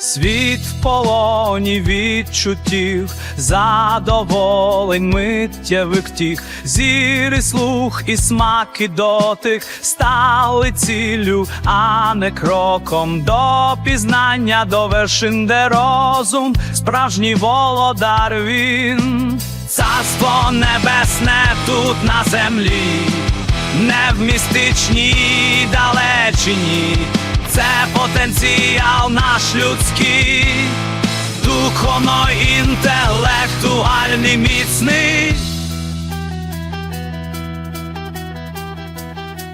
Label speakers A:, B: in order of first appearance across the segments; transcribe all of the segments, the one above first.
A: Світ в полоні відчуттів, задоволень миттєвих тіх, зір слух, і смак, і дотик стали ціллю, а не кроком. До пізнання, до вершин, де розум, справжній володар він, царство небесне тут на землі, не в містичній далечині. Це потенціал наш людський, духовно інтелектуальний міцний.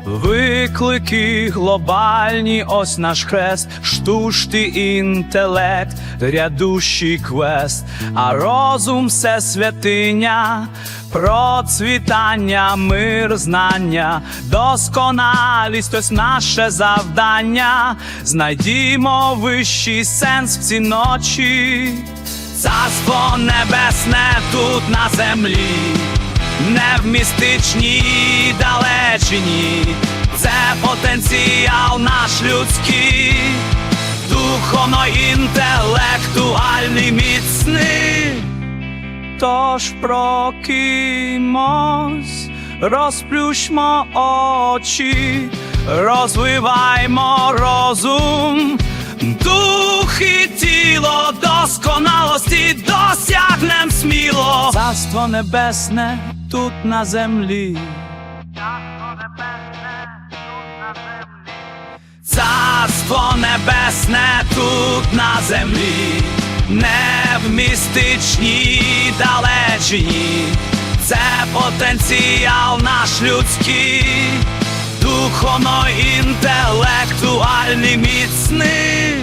A: Виклики глобальні, ось наш хрест, штучний інтелект, рядущий квест, а розум все святиня, процвітання, мир, знання, досконалість, ось наше завдання. Знайдімо вищий сенс в ці ночі, царство небесне тут на землі. Не в містичній далечині, це потенціал наш людський, духовно інтелектуальний міцний. Тож прокимось, розплющмо очі, розвиваймо розум, дух і тіло досконалості досягнем сміло. Царство небесне тут на землі. Царство небесне тут на землі, не в містичній далечині, це потенціал наш людський, духовно інтелектуальний міцний.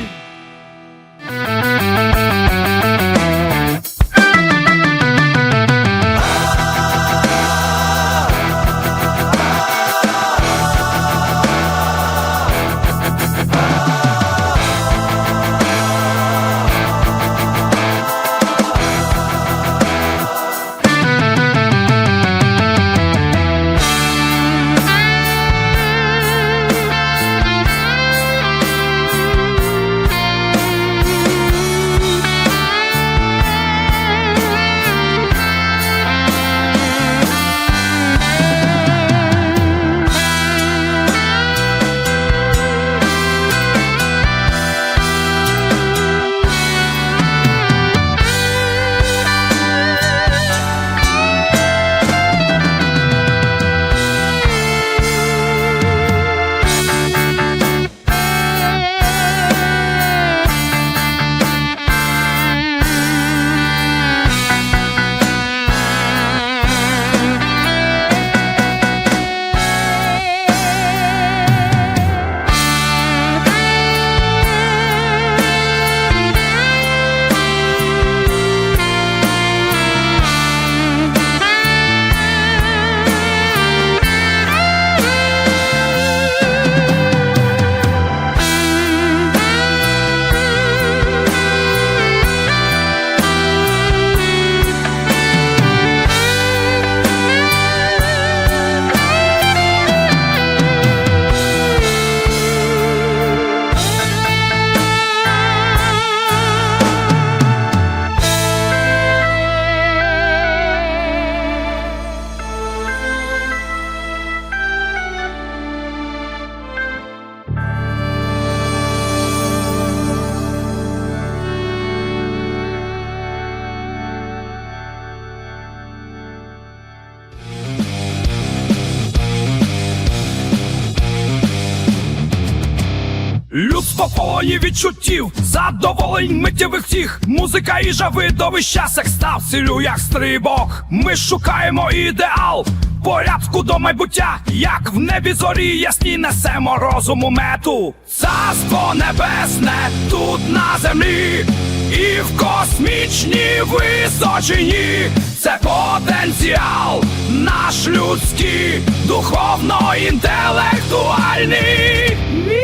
B: Людство полоні відчуттів, задоволень миттєвих втіх Музика і видовища, секс став цілю, як стрибок. Ми шукаємо ідеал, порядку до майбуття, як в небі зорі ясні несемо розуму мету. Царство небесне тут на землі, і в космічній височині це потенціал наш людський, духовно інтелектуальний,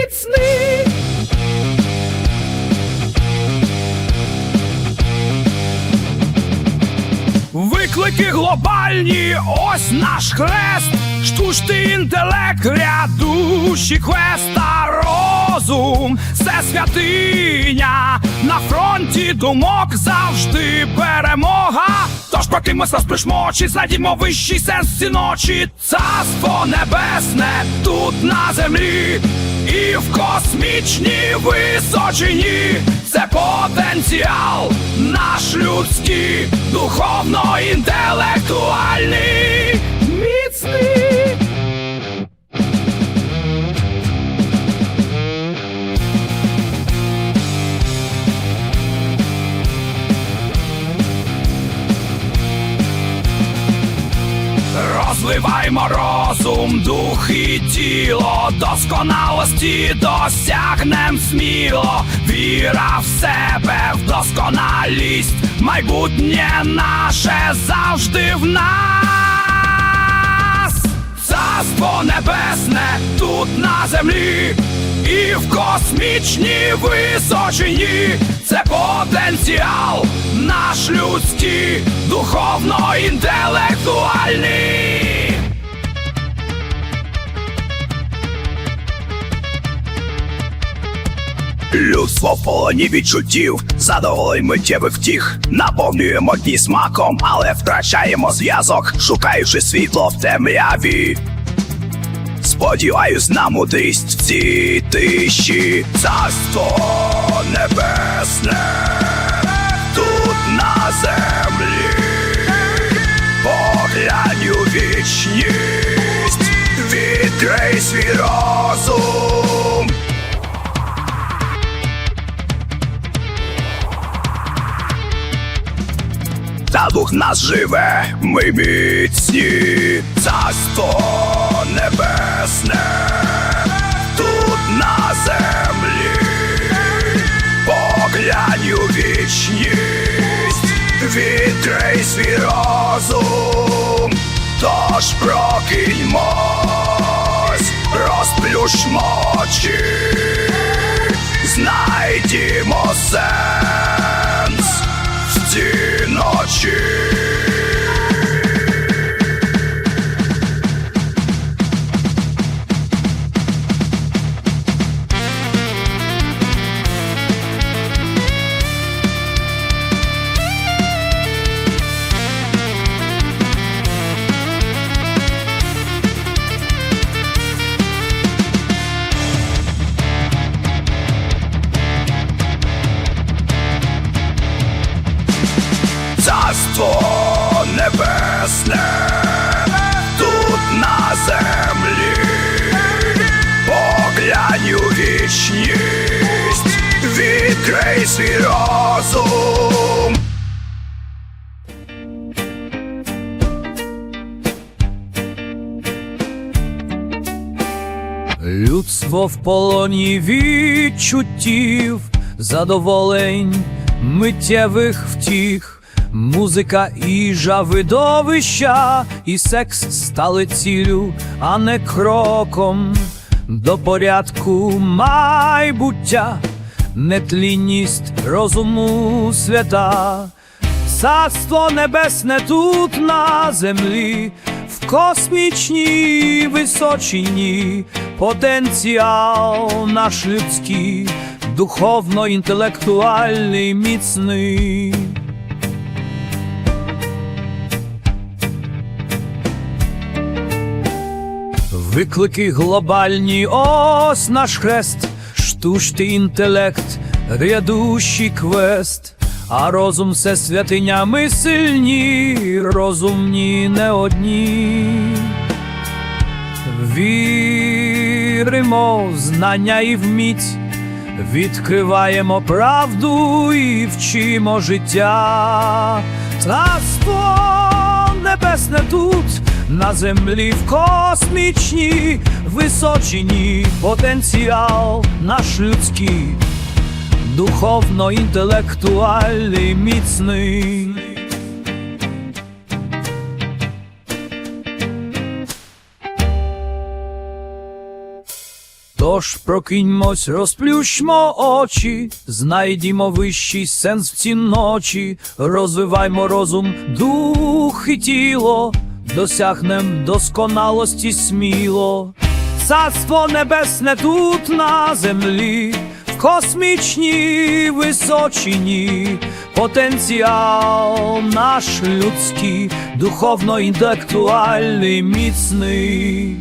B: міцний. Виклики глобальні, ось наш хрест, штучний інтелект, рядущий квест та
C: розум, це святиня. На фронті думок завжди перемога. Тож поки ми розпишмо очі, знайдімо вищий сенс ці ночі. Царство небесне тут на землі, і в космічній височині це потенціал наш людський, духовно інтелектуальний, міцний. Розливаймо розум, дух і тіло, досконалості досягнем сміло, віра в себе, в досконалість, майбутнє наше завжди в нас. Царство небесне тут на землі, і в космічній височині це потенціал наш людський, духовно інтелектуальний.
A: Людство в полоні відчуттів, задоволень миттєвих втіх, наповнюємо дні смаком, але втрачаємо зв'язок, шукаючи світло в темряві. Сподіваюсь на мудрість в цій тиші, царство небесне дух нас живе, ми міцні, царство небесне, тут на землі, поглянь у вічність, відкрий свій розум, тож прокиньмось, розплющмо очі, знайдімо сенс ці ночі. Царство небесне тут на землі, поглянь у вічність, відкрий свій розум.
B: Людство в полоні відчуттів, задоволень, миттєвих втіх, музика, їжа, видовища, і секс стали цілю, а не кроком. До порядку майбуття, нетлінність розуму свята, царство небесне тут на землі в космічній височині. Потенціал наш людський, духовно інтелектуальний міцний. Виклики глобальні, ось наш хрест, штучний інтелект, грядущий квест, а розум все святиня, ми сильні, розумні не одні. Віримо в знання і в міць, відкриваємо правду і вчимо життя. Царство небесне тут, на землі в космічній височині потенціал наш людський, духовно інтелектуальний міцний. Тож прокиньмось, розплющмо очі, знайдімо вищий сенс в ці ночі, розвиваймо розум, дух і тіло, досягнем досконалості сміло, царство небесне тут на землі, в космічній височині, потенціал наш людський, духовно інтелектуальний, міцний.